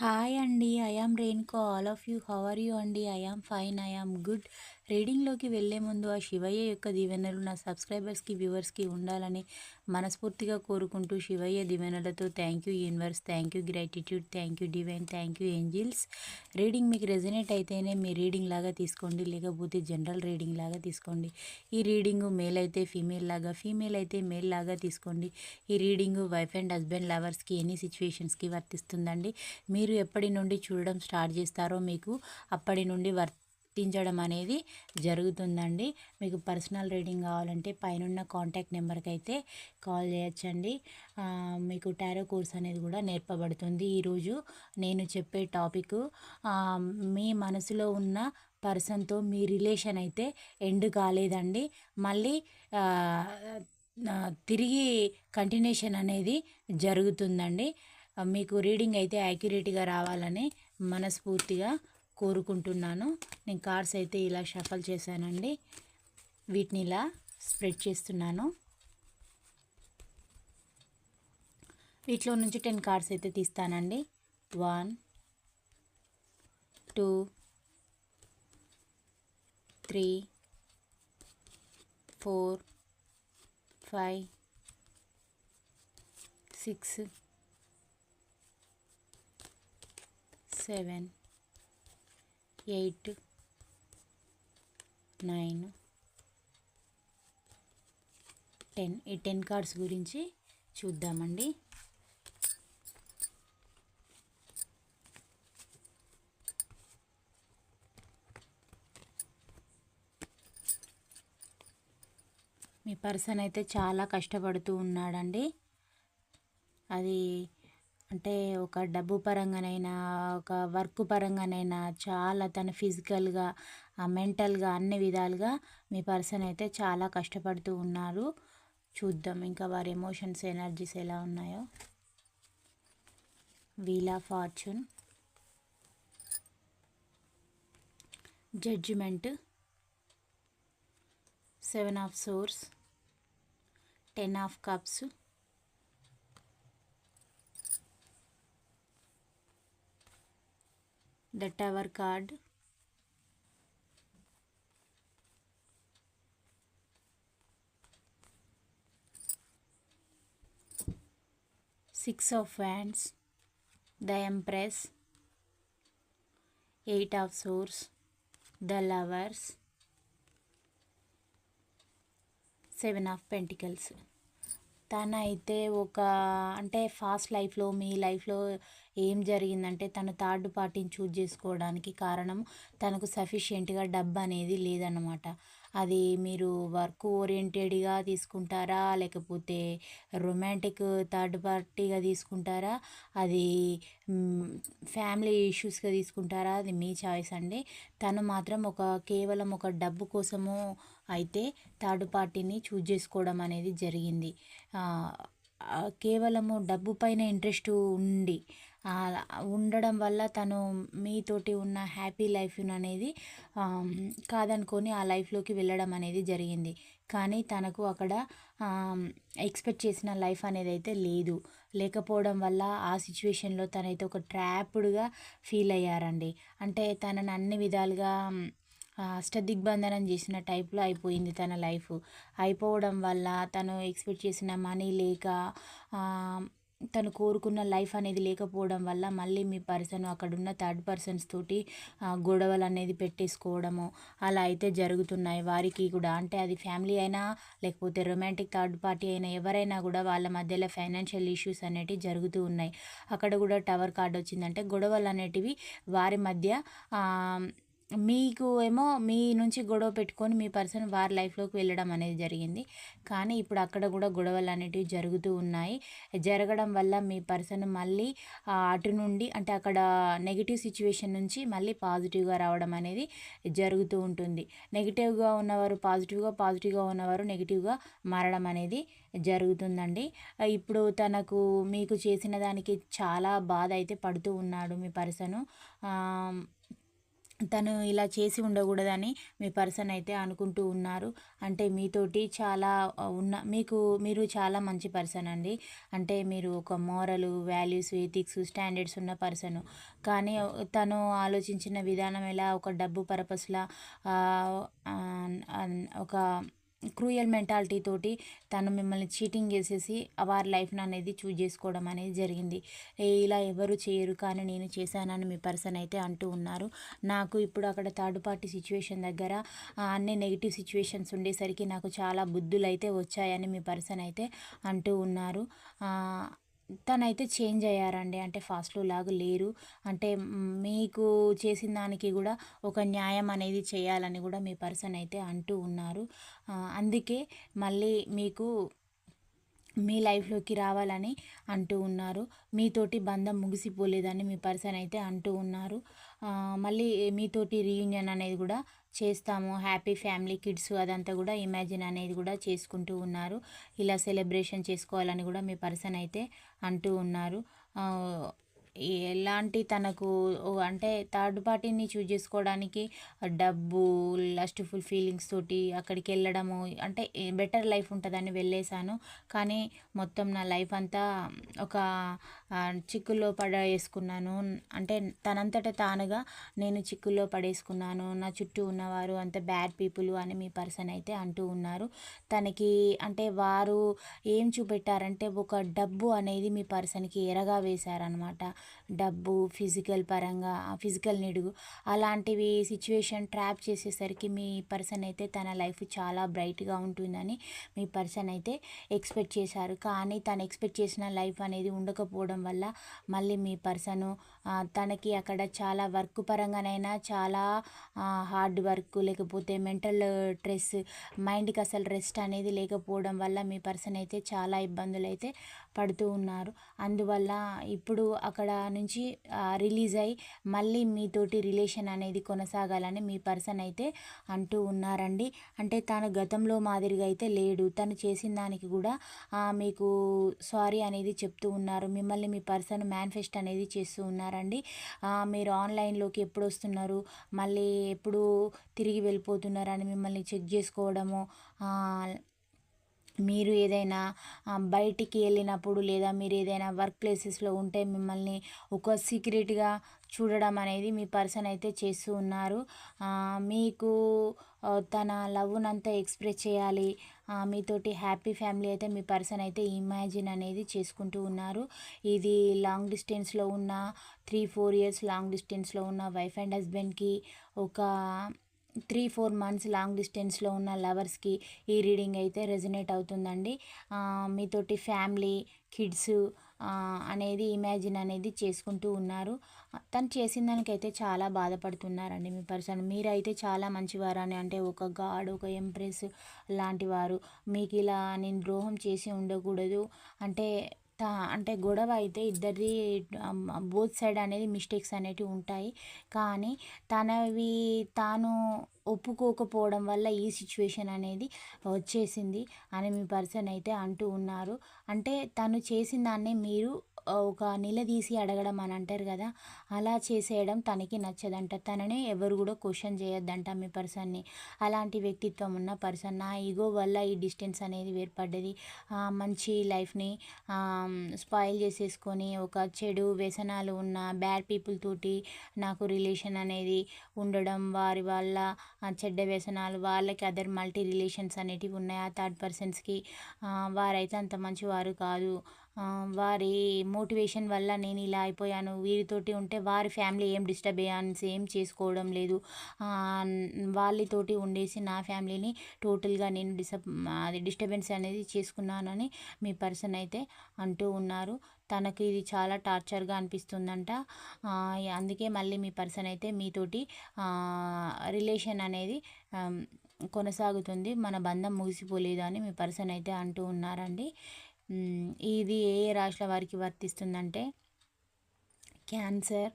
Hi అండి I am Rainco all of you how are you అండి I am fine I am good రీడింగ్లోకి వెళ్ళే ముందు ఆ శివయ్య యొక్క దీవెనలు నా సబ్స్క్రైబర్స్కి వ్యూవర్స్కి ఉండాలని మనస్ఫూర్తిగా కోరుకుంటూ శివయ్య దీవెనలతో thank you universe thank you gratitude thank you divine thank you angels. Reading మీకు రెజనేట్ అయితేనే మీ రీడింగ్ లాగా తీసుకోండి లేకపోతే జనరల్ రీడింగ్ లాగా తీసుకోండి. ఈ రీడింగ్ మేల్ అయితే ఫీమేల్ లాగా ఫీమేల్ అయితే మేల్ లాగా తీసుకోండి. ఈ రీడింగు వైఫ్ అండ్ హస్బెండ్ లవర్స్కి ఎనీ సిచ్యువేషన్స్కి వర్తిస్తుందండి. మీరు ఎప్పటి నుండి చూడడం స్టార్ట్ చేస్తారో మీకు అప్పటి నుండి గుర్తించడం అనేది జరుగుతుందండి. మీకు పర్సనల్ రీడింగ్ కావాలంటే పైన కాంటాక్ట్ నెంబర్కి అయితే కాల్ చేయొచ్చండి. మీకు టారో కోర్స్ అనేది కూడా నేర్పబడుతుంది ఈరోజు. నేను చెప్పే టాపిక్ మీ మనసులో ఉన్న పర్సన్తో మీ రిలేషన్ అయితే ఎండ్ కాలేదండి. మళ్ళీ తిరిగి కంటిన్యూషన్ అనేది జరుగుతుందండి. మీకు రీడింగ్ అయితే యాక్యురేట్గా రావాలని మనస్ఫూర్తిగా కోరుకుంటున్నాను. నేను కార్డ్స్ అయితే ఇలా షఫల్ చేశానండి. వీటిని ఇలా స్ప్రెడ్ చేస్తున్నాను. వీటిలో నుంచి టెన్ కార్డ్స్ అయితే తీస్తానండి. One two three four five six seven eight nine ten. ఈ టెన్ కార్డ్స్ గురించి చూద్దామండి. మీ పర్సన్ అయితే చాలా కష్టపడుతూ ఉన్నాడండి. అది అంటే ఒక డబ్బు పరంగానైనా ఒక వర్క్ పరంగానైనా చాలా తన ఫిజికల్గా మెంటల్గా అన్ని విధాలుగా మీ పర్సన్ అయితే చాలా కష్టపడుతూ ఉన్నారు. చూద్దాం ఇంకా వారి ఎమోషన్స్ ఎనర్జీస్ ఎలా ఉన్నాయో. Wheel of fortune. Judgement. Seven of swords. Ten of cups. the tower card. Six of wands the empress eight of swords the lovers seven of pentacles. తన అయితే ఒక అంటే ఫాస్ట్ లైఫ్లో మీ లైఫ్లో ఏం జరిగిందంటే తను థర్డ్ పార్టీని చూజ్ చేసుకోవడానికి కారణం తనకు సఫిషియెంట్గా డబ్బు అనేది లేదన్నమాట. అది మీరు వర్క్ ఓరియంటెడ్గా తీసుకుంటారా? లేకపోతే రొమాంటిక్ థర్డ్ పార్టీగా తీసుకుంటారా? అది ఫ్యామిలీ ఇష్యూస్గా తీసుకుంటారా? అది మీ చాయిస్ అండి. తను మాత్రం ఒక కేవలం ఒక డబ్బు కోసము అయితే థర్డ్ పార్టీని చూజ్ చేసుకోవడం అనేది జరిగింది. కేవలము డబ్బు పైన ఇంట్రెస్ట్ ఉండి ఉండడం వల్ల తను మీతోటి ఉన్న హ్యాపీ లైఫ్ అనేది కాదనుకొని ఆ లైఫ్లోకి వెళ్ళడం అనేది జరిగింది. కానీ తనకు అక్కడ ఎక్స్పెక్ట్ చేసిన లైఫ్ అనేది అయితే లేదు. లేకపోవడం వల్ల ఆ సిచ్యువేషన్లో తనైతే ఒక ట్రాప్డ్గా ఫీల్ అయ్యారండి. అంటే తనని అన్ని విధాలుగా అష్టదిగ్బంధనం చేసిన టైప్లో అయిపోయింది తన లైఫ్. అయిపోవడం వల్ల తను ఎక్స్పెక్ట్ చేసిన మనీ లేక తను కోరుకున్న లైఫ్ అనేది లేకపోవడం వల్ల మళ్ళీ మీ పర్సన్ అక్కడున్న థర్డ్ పర్సన్స్ తోటి గొడవలు అనేది పెట్టేసుకోవడము అలా అయితే జరుగుతున్నాయి. వారికి కూడా అంటే అది ఫ్యామిలీ అయినా లేకపోతే రొమాంటిక్ థర్డ్ పార్టీ అయినా ఎవరైనా కూడా వాళ్ళ మధ్యలో ఫైనాన్షియల్ ఇష్యూస్ అనేటివి జరుగుతూ ఉన్నాయి. అక్కడ కూడా టవర్ కార్డ్ వచ్చిందంటే గొడవలు అనేటివి వారి మధ్య మీకు ఏమో మీ నుంచి గొడవ పెట్టుకొని మీ పర్సన్ వారి లైఫ్లోకి వెళ్ళడం అనేది జరిగింది. కానీ ఇప్పుడు అక్కడ కూడా గొడవలు అనేటివి జరుగుతూ ఉన్నాయి. జరగడం వల్ల మీ పర్సన్ మళ్ళీ అటు నుండి అంటే అక్కడ నెగిటివ్ సిచ్యువేషన్ నుంచి మళ్ళీ పాజిటివ్గా రావడం అనేది జరుగుతూ ఉంటుంది. నెగిటివ్గా ఉన్నవారు పాజిటివ్గా పాజిటివ్గా ఉన్నవారు నెగిటివ్గా మారడం అనేది జరుగుతుందండి. ఇప్పుడు తనకు మీకు చేసిన దానికి చాలా బాధ అయితే పడుతూ ఉన్నాడు మీ పర్సను. తను ఇలా చేసి ఉండకూడదని మీ పర్సన్ అయితే అనుకుంటూ ఉన్నారు. అంటే మీతోటి చాలా ఉన్న మీకు మీరు చాలా మంచి పర్సన్ అండి. అంటే మీరు ఒక మోరల్ వాల్యూస్ ఎథిక్స్ స్టాండర్డ్స్ ఉన్న పర్సన్. కానీ తను ఆలోచించిన విధానం ఎలా ఒక డబ్బు పర్పస్లా ఒక క్రూయల్ మెంటాలిటీ తోటి తను మిమ్మల్ని చీటింగ్ చేసేసి వారి లైఫ్ని అనేది చూజ్ చేసుకోవడం అనేది జరిగింది. ఇలా ఎవరు చేయరు కానీ నేను చేశానని మీ పర్సన్ అయితే అంటూ ఉన్నారు. నాకు ఇప్పుడు అక్కడ థర్డ్ పార్టీ సిచ్యువేషన్ దగ్గర అన్ని నెగిటివ్ సిచ్యువేషన్స్ ఉండేసరికి నాకు చాలా బుద్ధులు అయితే వచ్చాయని మీ పర్సన్ అయితే అంటూ ఉన్నారు. తనైతే చేంజ్ అయ్యారండి. అంటే ఫాస్ట్లో లాగా లేరు. అంటే మీకు చేసిన దానికి కూడా ఒక న్యాయం అనేది చేయాలని కూడా మీ పర్సన్ అయితే అంటూ ఉన్నారు. అందుకే మళ్ళీ మీకు మీ లైఫ్లోకి రావాలని అంటూ ఉన్నారు. మీతోటి బంధం ముగిసిపోలేదని మీ పర్సన్ అయితే అంటూ ఉన్నారు. మళ్ళీ మీతోటి రీయూనియన్ అనేది కూడా చేస్తాము. హ్యాపీ ఫ్యామిలీ కిడ్స్ అదంతా కూడా ఇమాజిన్ అనేది కూడా చేసుకుంటూ ఉన్నారు. ఇలా సెలబ్రేషన్ చేసుకోవాలని కూడా మీ పర్సన్ అయితే అంటూ ఉన్నారు. ఎలాంటి తనకు అంటే థర్డ్ పార్టీని చూజ్ చేసుకోవడానికి డబ్బు లస్ట్ఫుల్ ఫీలింగ్స్ తోటి అక్కడికి వెళ్ళడము అంటే బెటర్ లైఫ్ ఉంటుందని వెళ్ళేసాను కానీ మొత్తం నా లైఫ్ అంతా ఒక చిక్కుల్లో పడేసుకున్నాను. అంటే తనంతట తానుగా నేను చిక్కుల్లో పడేసుకున్నాను. నా చుట్టూ ఉన్నవారు అంత బ్యాడ్ పీపుల్ అని మీ పర్సన్ అయితే అంటూ ఉన్నారు. తనకి అంటే వారు ఏం చూపెట్టారంటే ఒక డబ్బు అనేది మీ పర్సన్కి ఎరగా వేశారనమాట డబ్బు ఫిజికల్ పరంగా ఫిజికల్ నిడుగు అలాంటివి సిచ్యువేషన్ ట్రాప్ చేసేసరికి మీ పర్సన్ అయితే తన లైఫ్ చాలా బ్రైట్గా ఉంటుందని మీ పర్సన్ అయితే ఎక్స్పెక్ట్ చేశారు. కానీ తను ఎక్స్పెక్ట్ చేసిన లైఫ్ అనేది ఉండకపోవడం వల్ల మళ్ళీ మీ పర్సను తనకి అక్కడ చాలా వర్క్ పరంగానైనా చాలా హార్డ్ వర్క్ లేకపోతే మెంటల్ స్ట్రెస్ మైండ్కి అసలు రెస్ట్ అనేది లేకపోవడం వల్ల మీ పర్సన్ అయితే చాలా ఇబ్బందులు అయితే పడుతూ ఉన్నారు. అందువల్ల ఇప్పుడు అక్కడ నుంచి రిలీజ్ అయ్యి మళ్ళీ మీతోటి రిలేషన్ అనేది కొనసాగాలని మీ పర్సన్ అయితే అంటూ ఉన్నారండి. అంటే తాను గతంలో మాదిరిగా అయితే లేడు. తను చేసిన దానికి కూడా మీకు సారీ అనేది చెప్తూ ఉన్నారు. మిమ్మల్ని మీ పర్సన్ మేనిఫెస్ట్ అనేది చేస్తూ ఉన్నారు. ఉన్నారండి మీరు ఆన్లైన్లోకి ఎప్పుడు వస్తున్నారు మళ్ళీ ఎప్పుడు తిరిగి వెళ్ళిపోతున్నారని మిమ్మల్ని చెక్ చేసుకోవడము? మీరు ఏదైనా బయటికి వెళ్ళినప్పుడు లేదా మీరు ఏదైనా వర్క్ ప్లేసెస్లో ఉంటే మిమ్మల్ని ఒక సీక్రెట్గా చూడడం అనేది మీ పర్సన్ అయితే చేస్తూ ఉన్నారు. మీకు తన లవ్నంతా ఎక్స్ప్రెస్ చేయాలి. మీతోటి హ్యాపీ ఫ్యామిలీ అయితే మీ పర్సన్ అయితే ఇమాజిన్ అనేది చేసుకుంటూ ఉన్నారు. ఇది లాంగ్ డిస్టెన్స్లో ఉన్న త్రీ ఫోర్ ఇయర్స్ లాంగ్ డిస్టెన్స్లో ఉన్న వైఫ్ అండ్ హస్బెండ్కి ఒక త్రీ ఫోర్ మంత్స్ లాంగ్ డిస్టెన్స్లో ఉన్న లవర్స్కి ఈ రీడింగ్ అయితే రెజినేట్ అవుతుందండి. మీతోటి ఫ్యామిలీ కిడ్స్ అనేది ఇమాజిన్ అనేది చేసుకుంటూ ఉన్నారు. తను చేసిన దానికైతే చాలా బాధపడుతున్నారండి మీ పర్సన్ మీరైతే చాలా మంచివారని అంటే ఒక గాడ్ ఒక ఎంప్రెస్ లాంటి వారు. మీకు ఇలా నేను ద్రోహం చేసి ఉండకూడదు. అంటే అంటే గొడవ అయితే ఇద్దరిది బోత్ సైడ్ అనేది మిస్టేక్స్ అనేటివి ఉంటాయి. కానీ తనవి తాను ఒప్పుకోకపోవడం వల్ల ఈ సిచ్యువేషన్ అనేది వచ్చేసింది అని మీ పర్సన్ అయితే అంటూ ఉన్నారు. అంటే తను చేసిన దాన్నే మీరు ఒక నిలదీసి అడగడం అని అంటారు కదా అలా చేసేయడం తనకి నచ్చదంట. తనని ఎవరు కూడా క్వశ్చన్ చేయొద్దంట మీ పర్సన్ని. అలాంటి వ్యక్తిత్వం ఉన్న పర్సన్. నా ఈగో వల్ల ఈ డిస్టెన్స్ అనేది ఏర్పడ్డది. మంచి లైఫ్ని స్పాయిల్ చేసేసుకొని ఒక చెడు వ్యసనాలు ఉన్న బ్యాడ్ పీపుల్ తోటి నాకు రిలేషన్ అనేది ఉండడం వారి వల్ల చెడ్డ వ్యసనాలు వాళ్ళకి అదర్ మల్టీ రిలేషన్స్ అనేటివి ఉన్నాయి. ఆ థర్డ్ పర్సన్స్కి వారైతే అంత మంచి వారు కాదు. వారి మోటివేషన్ వల్ల నేను ఇలా అయిపోయాను. వీరితోటి ఉంటే వారి ఫ్యామిలీ ఏం డిస్టర్బెన్స్ ఏం చేసుకోవడం లేదు. వాళ్ళతోటి ఉండేసి నా ఫ్యామిలీని టోటల్గా నేను డిసప్ అది డిస్టర్బెన్స్ అనేది చేసుకున్నానని మీ పర్సన్ అయితే అంటూ ఉన్నారు. తనకు ఇది చాలా టార్చర్గా అనిపిస్తుందంట. అందుకే మళ్ళీ మీ పర్సన్ అయితే మీతోటి రిలేషన్ అనేది కొనసాగుతుంది. మన బంధం ముగిసిపోలేదు అని మీ పర్సన్ అయితే అంటూ ఉన్నారండి. ఇది ఏ ఏ రాశుల వారికి వర్తిస్తుందంటే క్యాన్సర్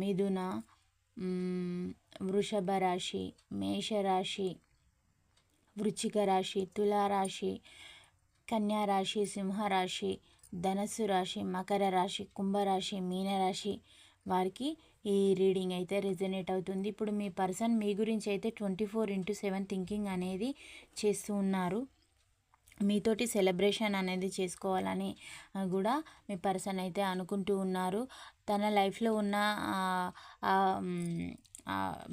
మిథున వృషభ రాశి మేషరాశి వృచ్చిక రాశి తులారాశి కన్యారాశి సింహరాశి ధనస్సు రాశి మకర రాశి కుంభరాశి మీనరాశి వారికి ఈ రీడింగ్ అయితే రెజనేట్ అవుతుంది. ఇప్పుడు మీ పర్సన్ మీ గురించి అయితే twenty four into seven thinking అనేది చేస్తూ ఉన్నారు. మీతోటి సెలబ్రేషన్ అనేది చేసుకోవాలని కూడా మీ పర్సన్ అయితే అనుకుంటూ ఉన్నారు. తన లైఫ్లో ఉన్న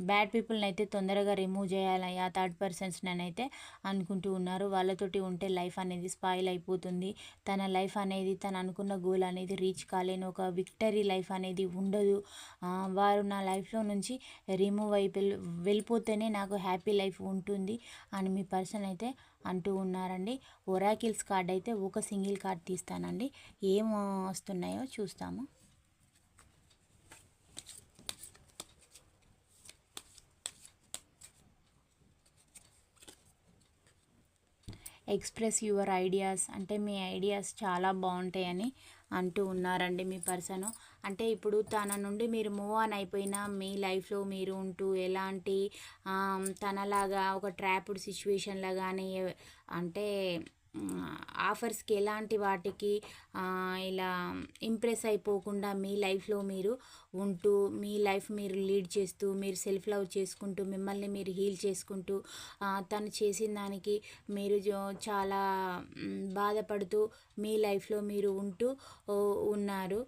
బ్యాడ్ పీపుల్ని అయితే తొందరగా రిమూవ్ చేయాలి. ఆ థర్డ్ పర్సన్స్ని అయితే అనుకుంటూ ఉన్నారు. వాళ్ళతోటి ఉంటే లైఫ్ అనేది స్పాయిల్ అయిపోతుంది. తన లైఫ్ అనేది తను అనుకున్న గోల్ అనేది రీచ్ కాలేని ఒక విక్టరీ లైఫ్ అనేది ఉండదు. వారు నా లైఫ్లో నుంచి రిమూవ్ అయి వెళ్ళిపోతేనే నాకు హ్యాపీ లైఫ్ ఉంటుంది అని మీ పర్సన్ అయితే అంటూ ఉన్నారండి. ఒరాకిల్స్ కార్డ్ అయితే ఒక సింగిల్ కార్డ్ తీస్తానండి. ఏం వస్తున్నాయో చూస్తాము. ఎక్స్ప్రెస్ యువర్ ఐడియాస్ అంటే మీ ఐడియాస్ చాలా బాగుంటాయని అంటూ ఉన్నారండి మీ పర్సన్. అంటే ఇప్పుడు తన నుండి మీరు మూవ్ ఆన్ అయిపోయినా మీ లైఫ్లో మీరు ఉంటూ ఎలాంటి తనలాగా ఒక ట్రాప్డ్ సిచ్యువేషన్లో కానీ అంటే ఆఫర్స్కి ఎలాంటి వాటికి ఇలా ఇంప్రెస్ అయిపోకుండా మీ లైఫ్లో మీరు ఉంటూ మీ లైఫ్ మీరు లీడ్ చేస్తూ మీరు సెల్ఫ్ లవ్ చేసుకుంటూ మిమ్మల్ని మీరు హీల్ చేసుకుంటూ తను చేసిన దానికి మీరు చాలా బాధపడుతూ మీ లైఫ్లో మీరు ఉంటూ ఉన్నారు.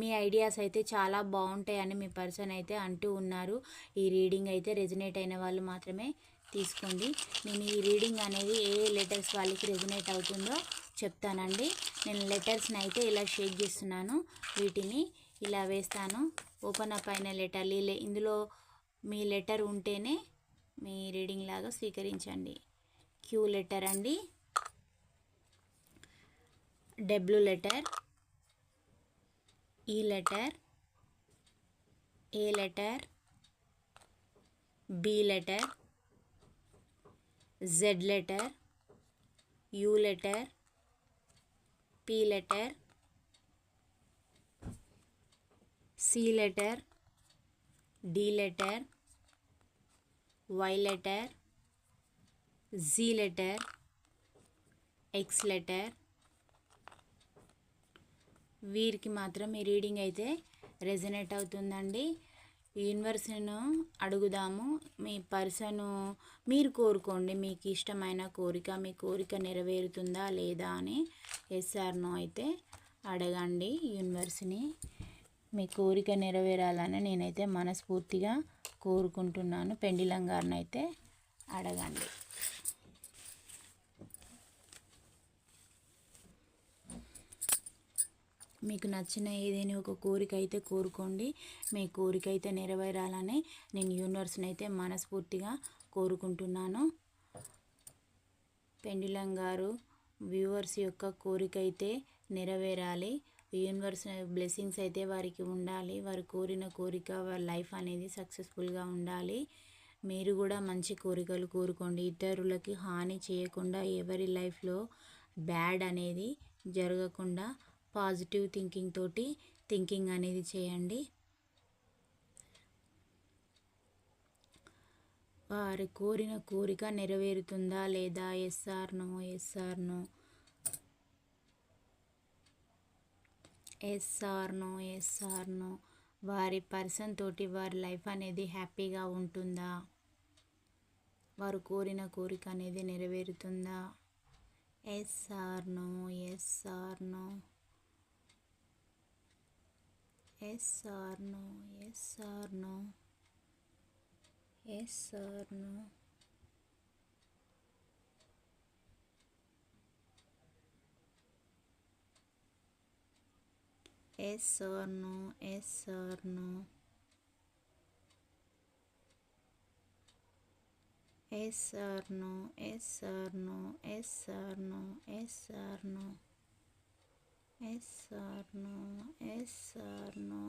మీ ఐడియాస్ అయితే చాలా బాగుంటాయని మీ పర్సన్ అయితే అంటూ ఉన్నారు. ఈ రీడింగ్ అయితే రెజినేట్ అయిన వాళ్ళు మాత్రమే తీసుకోండి. నేను ఈ రీడింగ్ అనేది ఏ లెటర్స్ వాళ్ళకి రెజినేట్ అవుతుందో చెప్తానండి. నేను లెటర్స్ని అయితే ఇలా షేక్ చేస్తున్నాను వీటిని. ఇలా వేస్తాను. ఓపెన్ అప్ అయిన లెటర్ ఇందులో మీ లెటర్ ఉంటేనే మీ రీడింగ్ లాగా స్వీకరించండి. క్యూ లెటర్ అండి. W letter. E letter. A letter. B letter. Z letter U letter P letter C letter D letter Y letter G letter X letter వీరికి మాత్రం ఈ రీడింగ్ అయితే రెజనేట్ అవుతుందండి. యూనివర్స్ను అడుగుదాము. మీ పర్సను మీరు కోరుకోండి మీకు ఇష్టమైన కోరిక మీ కోరిక నెరవేరుతుందా లేదా అని ఎస్ఆర్ను అయితే అడగండి యూనివర్స్ని. మీ కోరిక నెరవేరాలని నేనైతే మనస్ఫూర్తిగా కోరుకుంటున్నాను. పెండిలం గారిని అయితే అడగండి. మీకు నచ్చిన ఏదైనా ఒక కోరిక అయితే కోరుకోండి. మీ కోరిక అయితే నెరవేరాలని నేను యూనివర్స్ని అయితే మనస్ఫూర్తిగా కోరుకుంటున్నాను. పెండిలం గారు వ్యూవర్స్ యొక్క కోరిక అయితే నెరవేరాలి. యూనివర్స్ బ్లెస్సింగ్స్ అయితే వారికి ఉండాలి. వారు కోరిన కోరిక వారి లైఫ్ అనేది సక్సెస్ఫుల్గా ఉండాలి. మీరు కూడా మంచి కోరికలు కోరుకోండి. ఇతరులకి హాని చేయకుండా ఎవరి లైఫ్లో బ్యాడ్ అనేది జరగకుండా పాజిటివ్ థింకింగ్ తోటి థింకింగ్ అనేది చేయండి. వారి కోరిన కోరిక నెరవేరుతుందా లేదా? ఎస్ఆర్నో ఎస్ఆర్నో ఎస్ఆర్నో ఎస్ఆర్నో వారి పర్సన్ తోటి వారి లైఫ్ అనేది హ్యాపీగా ఉంటుందా? వారు కోరిన కోరిక అనేది నెరవేరుతుందా? Yes or no yes or no Yes or no, yes or no, yes or no. Yes or no, yes or no. Yes or no, yes or no, yes or no, yes or no. Yes or no yes or no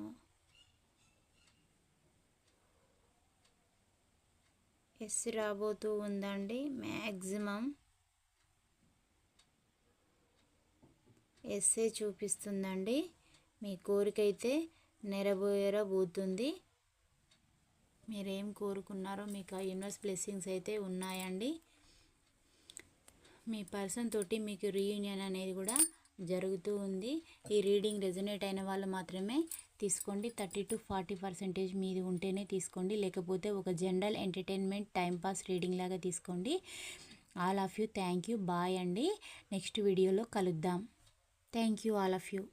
yes రాబోతూ ఉందండి. Maximum SA చూపిస్తుందండి. మీ కోరిక అయితే నెరవేరబోతుంది. మీరేం కోరుకున్నారో మీకు ఆ universe blessings అయితే ఉన్నాయండి. మీ పర్సన్ తోటి మీకు రీయూనియన్ అనేది కూడా జరుగుతూ ఉంది. ఈ రీడింగ్ రెజనేట్ అయిన వాళ్ళు మాత్రమే తీసుకోండి. థర్టీ టు ఫార్టీ పర్సెంటేజ్ మీది ఉంటేనే తీసుకోండి. లేకపోతే ఒక జనరల్ ఎంటర్టైన్మెంట్ టైంపాస్ రీడింగ్ లాగా తీసుకోండి. All of you. Thank you. Bye అండి. నెక్స్ట్ వీడియోలో కలుద్దాం. Thank you all of you.